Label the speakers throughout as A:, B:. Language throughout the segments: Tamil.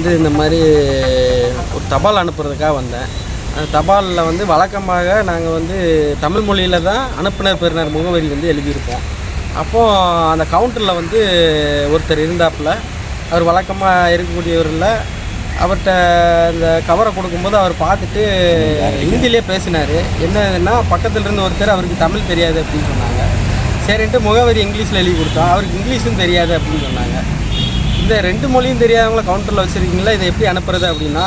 A: வந்து இந்த மாதிரி ஒரு தபால் அனுப்புறதுக்காக வந்தேன். அந்த தபாலில் வந்து வழக்கமாக நாங்கள் வந்து தமிழ் மொழியில் தான் அனுப்புனர் பெறுநர் முகவரி வந்து எழுதியிருப்போம். அப்போது அந்த கவுண்டரில் வந்து ஒருத்தர் இருந்தாப்புல அவர் வழக்கமாக இருக்கக்கூடியவரில் அவர்கிட்ட இந்த கவரை கொடுக்கும்போது அவர் பார்த்துட்டு ஹிந்திலே பேசினார். என்னன்னா பக்கத்தில் இருந்து ஒருத்தர் அவருக்கு தமிழ் தெரியாது அப்படின்னு சொன்னாங்க. சரின்ட்டு முகவரி இங்கிலீஷில் எழுதி கொடுத்தோம் அவருக்கு இங்கிலீஷும் தெரியாது அப்படின்னு சொன்னாங்க. இந்த ரெண்டு மொழியும் தெரியாதவங்கள கவுண்டரில் வச்சுருக்கீங்களா? இதை எப்படி அனுப்புறது அப்படின்னா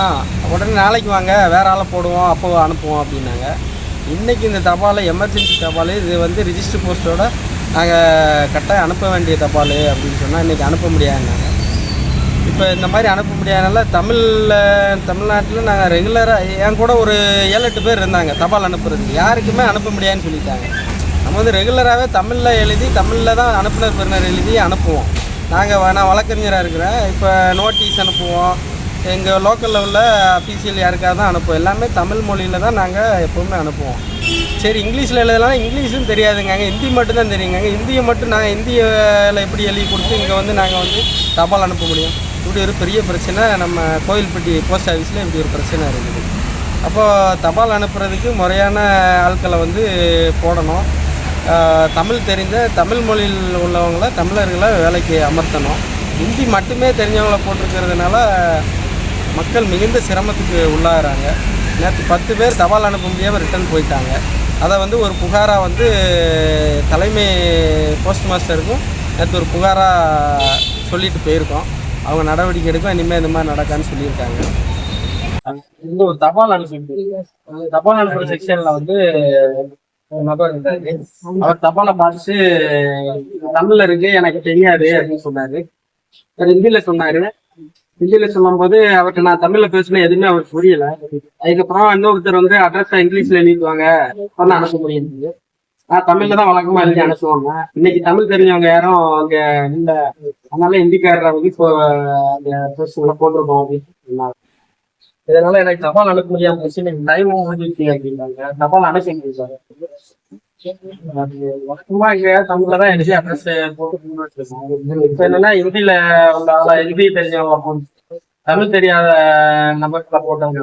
A: உடனே நாளைக்கு வாங்க வேற ஆளை போடுவோம் அப்போ அனுப்புவோம் அப்படின்னாங்க. இன்றைக்கி இந்த தபால் எமர்ஜென்சி தபால் இது வந்து ரிஜிஸ்டர் போஸ்ட்டோட நாங்கள் கரெக்டாக அனுப்ப வேண்டிய தபால் அப்படின்னு சொன்னால் இன்றைக்கி அனுப்ப முடியாதுனாங்க இப்போ இந்த மாதிரி அனுப்ப முடியாதனால தமிழில் தமிழ்நாட்டில் நாங்கள் ரெகுலராக என் கூட ஒரு ஏழு எட்டு பேர் இருந்தாங்க தபால் அனுப்புறதுக்கு. யாருக்குமே அனுப்ப முடியாதுன்னு சொல்லிட்டாங்க. நம்ம வந்து ரெகுலராகவே தமிழில் எழுதி தமிழில் தான் அனுப்புனர் பெறுநர் எழுதி அனுப்புவோம். நாங்கள் நான் வழக்கறிஞராக இருக்கிறேன். இப்போ நோட்டீஸ் அனுப்புவோம். எங்கள் லோக்கலில் உள்ள அஃபீஷியல் யாருக்காக தான் அனுப்புவோம். எல்லாமே தமிழ் மொழியில் தான் நாங்கள் எப்போவுமே அனுப்புவோம். சரி இங்கிலீஷில் எழுதலாம் இங்கிலீஷும் தெரியாதுங்க. ஹிந்தி மட்டும்தான் தெரியுங்க. ஹிந்தியை மட்டும் நாங்கள் ஹிந்தியில் எப்படி எழுதி கொடுத்து இங்கே வந்து நாங்கள் வந்து தபால் அனுப்ப முடியும்? இப்படி ஒரு பெரிய பிரச்சனை. நம்ம கோயில்பட்டி போஸ்ட் ஆஃபீஸில் இப்படி ஒரு பிரச்சனை இருக்குது. அப்போது தபால் அனுப்புறதுக்கு முறையான ஆட்களை வந்து போடணும். தமிழ் தெரிந்த தமிழ் மொழியில் உள்ளவங்கள தமிழர்களை வேலைக்கு அமர்த்தணும். ஹிந்தி மட்டுமே தெரிஞ்சவங்கள போட்டிருக்கிறதுனால மக்கள் மிகுந்த சிரமத்துக்கு உள்ளாகிறாங்க. நேற்று பத்து பேர் தபால் அனுப்ப முடியாமல் ரிட்டர்ன் போயிட்டாங்க. அதை வந்து ஒரு புகாராக வந்து தலைமை போஸ்ட் மாஸ்டருக்கும் நேற்று ஒரு புகாராக சொல்லிட்டு போயிருக்கோம். அவங்க நடவடிக்கை எடுக்கும் இனிமேல் இந்த மாதிரி நடக்கான்னு சொல்லியிருக்காங்க. ஒரு தபால் அனுப்பி தபால் அனுப்புகிற செக்ஷனில் வந்து அவர் தபாலை பார்த்துட்டு தமிழ்ல இருக்கு எனக்கு தெரியாது அப்படின்னு சொன்னாரு. அவர் ஹிந்தியில சொன்னாரு. ஹிந்தியில சொல்லும்போது அவர்கிட்ட நான் தமிழ்ல பேசினேன் எதுவுமே அவருக்கு புரியல. அதுக்கப்புறம் இன்னொருத்தர் வந்து அட்ரஸ் இங்கிலீஷ்ல எழுதிடுவாங்க. அப்பதான் அனுப்ப முடியுது நான் தமிழ்ல தான் வழக்கமா எழுதி அனுப்புவாங்க. இன்னைக்கு தமிழ் தெரிஞ்சவங்க யாரும் அங்க இல்ல. அதனால ஹிந்திக்காரரை வந்து இப்போ அந்த போட்டிருக்கோம் அப்படின்னு சொன்னாங்க இதனால எனக்கு தபால் அனுப்ப முடியாம போச்சு எனக்கு டைம் முடிஞ்சிருச்சு அப்படின்னாங்க. தபால் அனுப்பிங்க சார். வழக்கமா தமிழ்ல தான் எழுதி அட்ரஸ் போட்டு இப்ப என்னன்னா ஹிந்தில உள்ள ஆளா ஹிந்தி தெரிஞ்சவங்க தமிழ் தெரியாத நபர்களை போட்டவங்க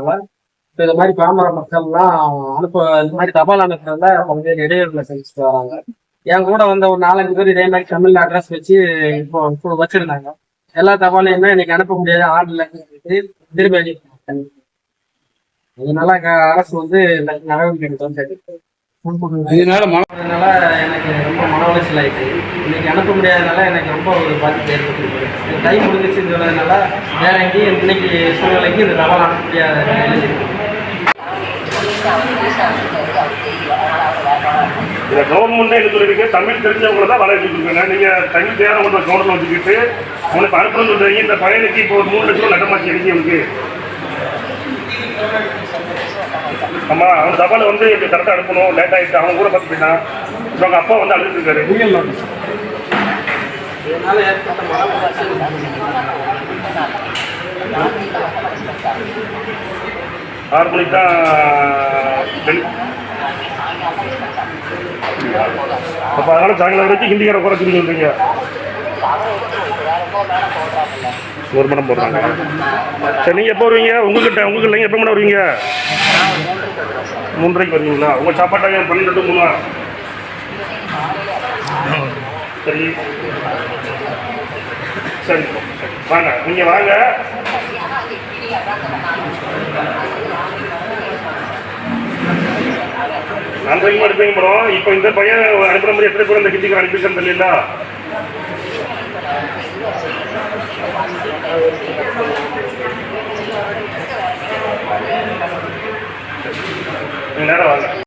A: இப்போ இது மாதிரி பாமர மக்கள்லாம் அனுப்ப இந்த மாதிரி தபால் அனுப்புறதுல கொஞ்சம் இடையூறுல செஞ்சுட்டு வராங்க. என் கூட வந்த ஒரு நாலஞ்சு பேர் இதே மாதிரி தமிழ்ல அட்ரஸ் வச்சு இப்போ இப்போ வச்சிருந்தாங்க. எல்லா தபாலையுமே இன்னைக்கு அனுப்ப முடியாத ஆர்டர்ல திரும்பி அதனால அங்க அரசு வந்து நடவடிக்கை எடுத்தோம் சரி
B: இதனால மன
A: அதனால எனக்கு ரொம்ப மன உளைச்சல் ஆயிட்டு. இன்னைக்கு அனுப்ப முடியாதனால எனக்கு ரொம்ப ஒரு பாதிப்பு ஏற்பட்டு டைம் முடிஞ்சிச்சுன்னு சொன்னதுனால வேற எங்கேயும் இன்னைக்கு சூழ்நிலைக்கு இந்த தபால் அனுப்ப முடியாத
C: இந்த கவர்மெண்ட் என்ன சொல்லிருக்கு தமிழ் தெரிஞ்சவங்கள தான் வளர்ச்சி கொடுக்குங்க நீங்க தமிழ் தெரியாதவங்க கவர்மெண்ட் வச்சுக்கிட்டு உங்களுக்கு அனுப்பணும்னு சொல்றீங்க. இந்த பையனுக்கு இப்போ ஒரு மூணு லட்சம் ரூபா நட்டமாச்சு எனக்கு ஆமா அவன் தபால் வந்து கரெக்டாக அனுப்பணும் லேட் ஆயிடுச்சு அவன் கூட பார்த்து போயிட்டான் இப்போ அவங்க அப்பா வந்து
A: உளைச்சல்
C: ஆறு மணிக்கு தான் அப்போ அதனால சாயங்காலம் வரைக்கும் ஹிந்திக்கார குறைச்சிட்டு சொல்றீங்க ஒரு மணம் போடுறாங்க. சரி நீங்கள் எப்போ வருவீங்க? உங்ககிட்ட உங்ககிட்ட நீங்கள் எப்போ மணி வருவீங்க? மூன்றரைக்கு வருவீங்களா? உங்கள் சாப்பாட்டாக பன்னெண்டு டு மூணா. சரி. சரி. வாங்க நீங்கள் வாங்க. நான்கு எடுப்பீங்க போகிறோம் இப்போ இந்த பையன் அனுப்புற மாதிரி எத்தனை பேர் இந்த கிட்டிக்கு அனுப்பியிருக்கேன்னு தெரியல. Nerede var?